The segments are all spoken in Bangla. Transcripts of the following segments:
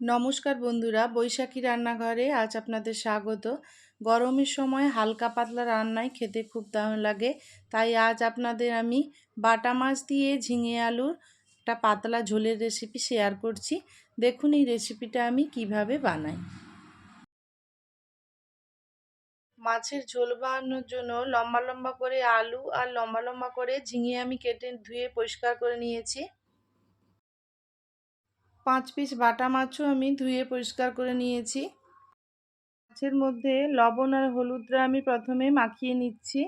নমস্কার বন্ধুরা, বৈশাখী রান্নাঘরে আজ আপনাদের স্বাগত। গরমের সময় হালকা পাতলা রান্নায় খেতে খুব দারুণ লাগে। তাই আজ আপনাদের আমি বাটা মাছ দিয়ে ঝিঙে আলুর একটা পাতলা ঝোলের রেসিপি শেয়ার করছি। দেখুন এই রেসিপিটা আমি কীভাবে বানাই। মাছের ঝোল বানানোর জন্য লম্বা লম্বা করে আলু আর লম্বা লম্বা করে ঝিঙে আমি কেটে ধুয়ে পরিষ্কার করে নিয়েছি। পাঁচ পিস বাটা মাছও আমি ধুয়ে পরিষ্কার করে নিয়েছি। মাছের মধ্যে লবণ আর হলুদটা আমি প্রথমে মাখিয়ে নিচ্ছি।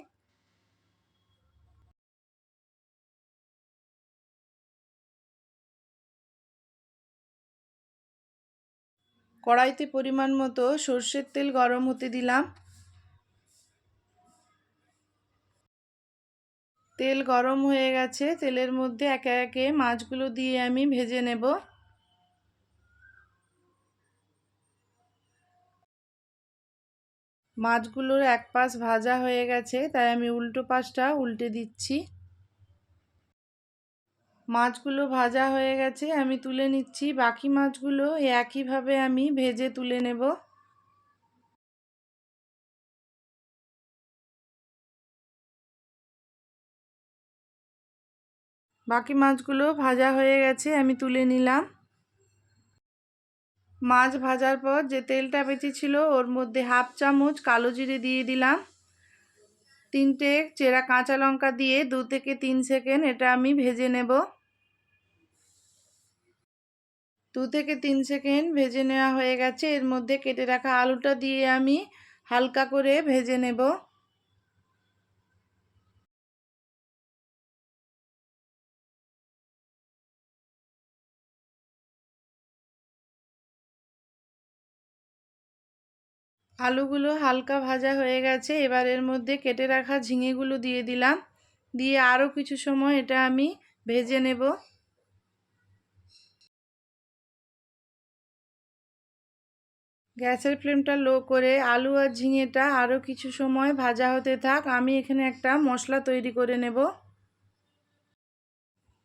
কড়াইতে পরিমাণ মতো সর্ষের তেল গরম হতে দিলাম। তেল গরম হয়ে গেছে, তেলের মধ্যে একে একে মাছগুলো দিয়ে আমি ভেজে নেব। মাছগুলোর এক পাশ ভাজা হয়ে গেছে, তাই আমি উল্টো পাশটা উল্টে দিচ্ছি। মাছগুলো ভাজা হয়ে গেছে, আমি তুলে নিচ্ছি। বাকি মাছগুলো একইভাবে আমি ভেজে তুলে নেব। বাকি মাছগুলো ভাজা হয়ে গেছে, আমি তুলে নিলাম। মাছ ভাজার পর যে তেলটা বেঁচেছিল ওর মধ্যে হাফ চামচ কালো জিরে দিয়ে দিলাম। তিনটে চেরা কাঁচা লঙ্কা দিয়ে দু থেকে তিন সেকেন্ড এটা আমি ভেজে নেব। দু থেকে তিন সেকেন্ড ভেজে নেওয়া হয়ে গেছে। এর মধ্যে কেটে রাখা আলুটা দিয়ে আমি হালকা করে ভেজে নেব। আলুগুলো হালকা ভাজা হয়ে গেছে। এবার এর মধ্যে কেটে রাখা ঝিঙেগুলো দিয়ে দিলাম। দিয়ে আরও কিছু সময় এটা আমি ভেজে নেব। গ্যাসের ফ্লেমটা লো করে আলু আর ঝিঙেটা আরও কিছু সময় ভাজা হতে থাক। আমি এখানে একটা মশলা তৈরি করে নেব।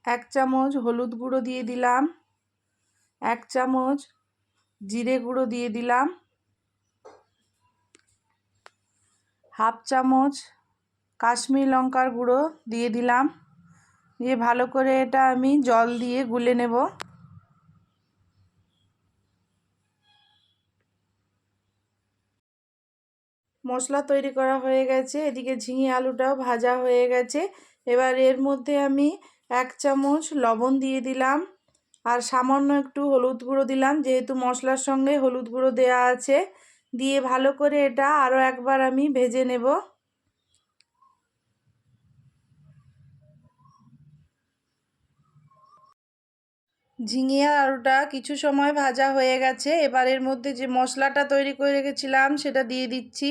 এক চামচ হলুদ গুঁড়ো দিয়ে দিলাম। এক চামচ জিরে গুঁড়ো দিয়ে দিলাম। হাফ চামচ কাশ্মীর লঙ্কার গুঁড়ো দিয়ে দিলাম। দিয়ে ভালো করে এটা আমি জল দিয়ে গুলে নেব। মশলা তৈরি করা হয়ে গেছে। এদিকে ঝিঙে আলুটাও ভাজা হয়ে গেছে। এবার এর মধ্যে আমি এক চামচ লবণ দিয়ে দিলাম। আর সামান্য একটু হলুদ গুঁড়ো দিলাম। যেহেতু মশলার সঙ্গে হলুদ গুঁড়ো দেওয়া আছে দিয়ে ভালো করে এটা আরও একবার আমি ভেজে নেব। ঝিঙে আলুটা কিছু সময় ভাজা হয়ে গেছে। এবার এর মধ্যে যে মশলাটা তৈরি করে রেখেছিলাম সেটা দিয়ে দিচ্ছি।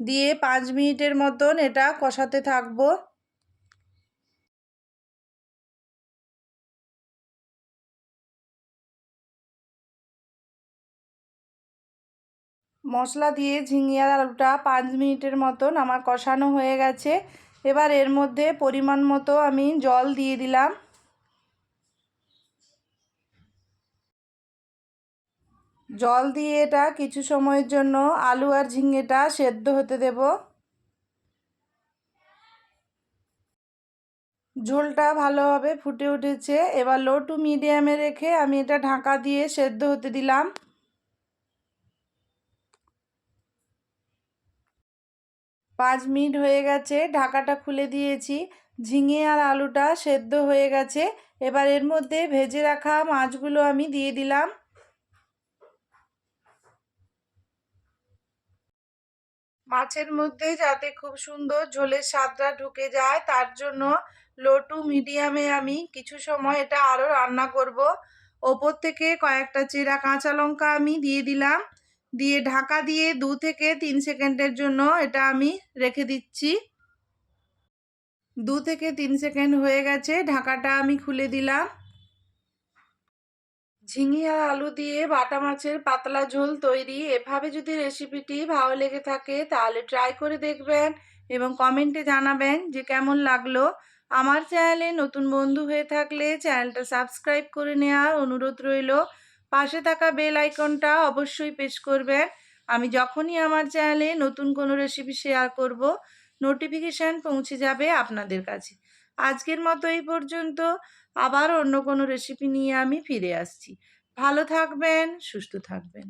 দিয়ে পাঁচ মিনিটের মতন এটা কষাতে থাকব। মশলা দিয়ে ঝিঙে আলুটা পাঁচ মিনিটের মতন আমার কষানো হয়ে গেছে। এবার এর মধ্যে পরিমাণ মতো আমি জল দিয়ে দিলাম। জল দিয়ে এটা কিছু সময়ের জন্য আলু আর ঝিঙেটা সেদ্ধ হতে দেব। ঝোলটা ভালোভাবে ফুটে উঠেছে। এবার লো টু মিডিয়ামে রেখে আমি এটা ঢাকা দিয়ে সেদ্ধ হতে দিলাম। পাঁচ মিনিট হয়ে গেছে, ঢাকাটা খুলে দিয়েছি। ঝিঙে আর আলুটা সেদ্ধ হয়ে গেছে। এবার এর মধ্যে ভেজে রাখা মাছগুলো আমি দিয়ে দিলাম। মাছের মধ্যে যাতে খুব সুন্দর ঝোলের স্বাদটা ঢুকে যায়, তার জন্য লো টু মিডিয়ামে আমি কিছু সময় এটা আরও রান্না করব। ওপর থেকে কয়েকটা চেরা কাঁচা লঙ্কা আমি দিয়ে দিলাম। দিয়ে ঢাকা দিয়ে দু থেকে তিন সেকেন্ডের জন্য এটা আমি রেখে দিচ্ছি। দু থেকে তিন সেকেন্ড হয়ে গেছে, ঢাকাটা আমি খুলে দিলাম। ঝিঙে আর আলু দিয়ে বাটা মাছের পাতলা ঝোল তৈরি। এভাবে যদি রেসিপিটি ভালো লেগে থাকে তাহলে ট্রাই করে দেখবেন এবং কমেন্টে জানাবেন যে কেমন লাগল। আমার চ্যানেলে নতুন বন্ধু হয়ে থাকলে চ্যানেলটা সাবস্ক্রাইব করে নেওয়ার অনুরোধ রইল। পাশে থাকা বেল আইকনটা অবশ্যই প্রেস করবেন আমি যখনই আমার চ্যানেলে নতুন কোনো রেসিপি শেয়ার করব নোটিফিকেশান পৌঁছে যাবে আপনাদের কাছে। আজকের মতো এই পর্যন্ত। আবার অন্য কোনো রেসিপি নিয়ে আমি ফিরে আসছি। ভালো থাকবেন, সুস্থ থাকবেন।